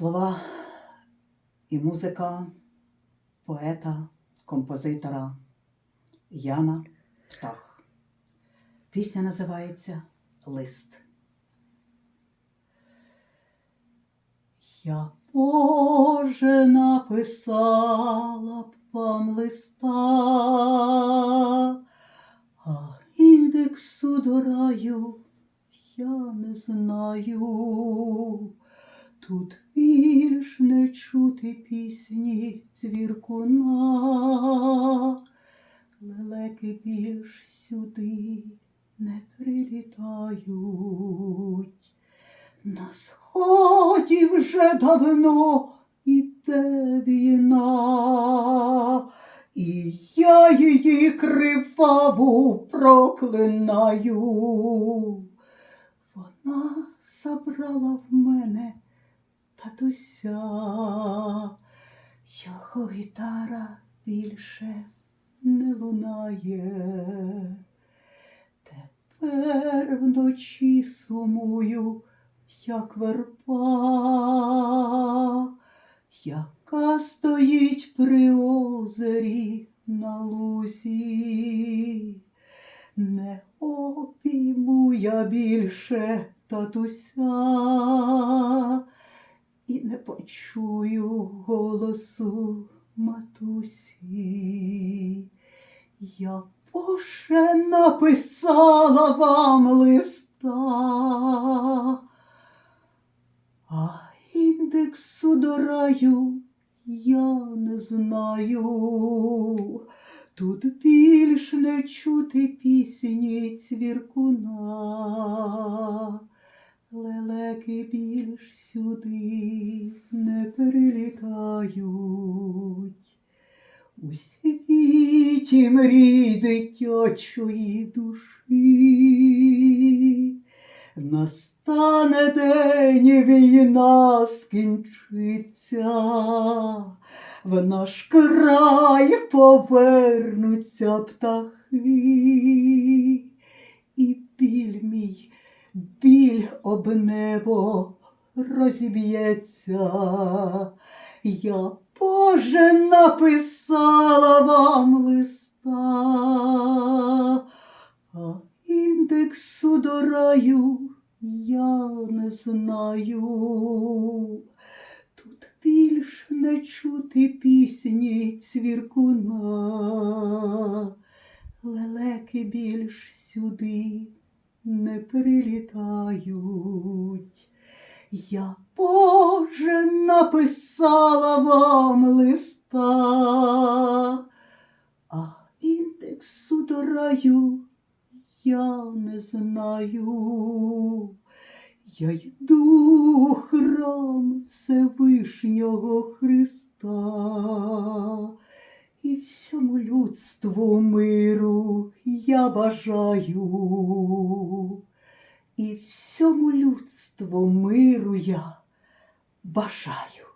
Слова і музика поета, композитора Яна Птах. Пісня називається Лист. Я, Боже, написала б вам листа, а індексу до раю я не знаю. Тут більш не чути пісні цвіркуна, лелеки більш сюди не прилітають. На сході вже давно іде війна, і я її криваву проклинаю. Вона забрала в мене татуся, його гітара більше не лунає. Тепер вночі сумую, як верба, яка стоїть при озері на лузі. Не обійму я більше татуся і не почую голосу матусі. Я Боже написала вам листа, а індексу до раю я не знаю. Тут більш не чути пісні цвіркуна, лелеки більш сюди не прилітають. У світі мрій дитячої душі. Настане день війна скінчиться, в наш край повернуться птахи, і біль мій, біль об небо розіб'ється. Я, Боже, написала вам листа, а індексу до раю я не знаю. Тут більш не чути пісні цвіркуна, лелеки більш сюди не прилітають. Я, Боже, написала вам листа, а індексу до раю я не знаю. Я йду храм Всевишнього Христа людству миру я бажаю, і всьому людству миру я бажаю.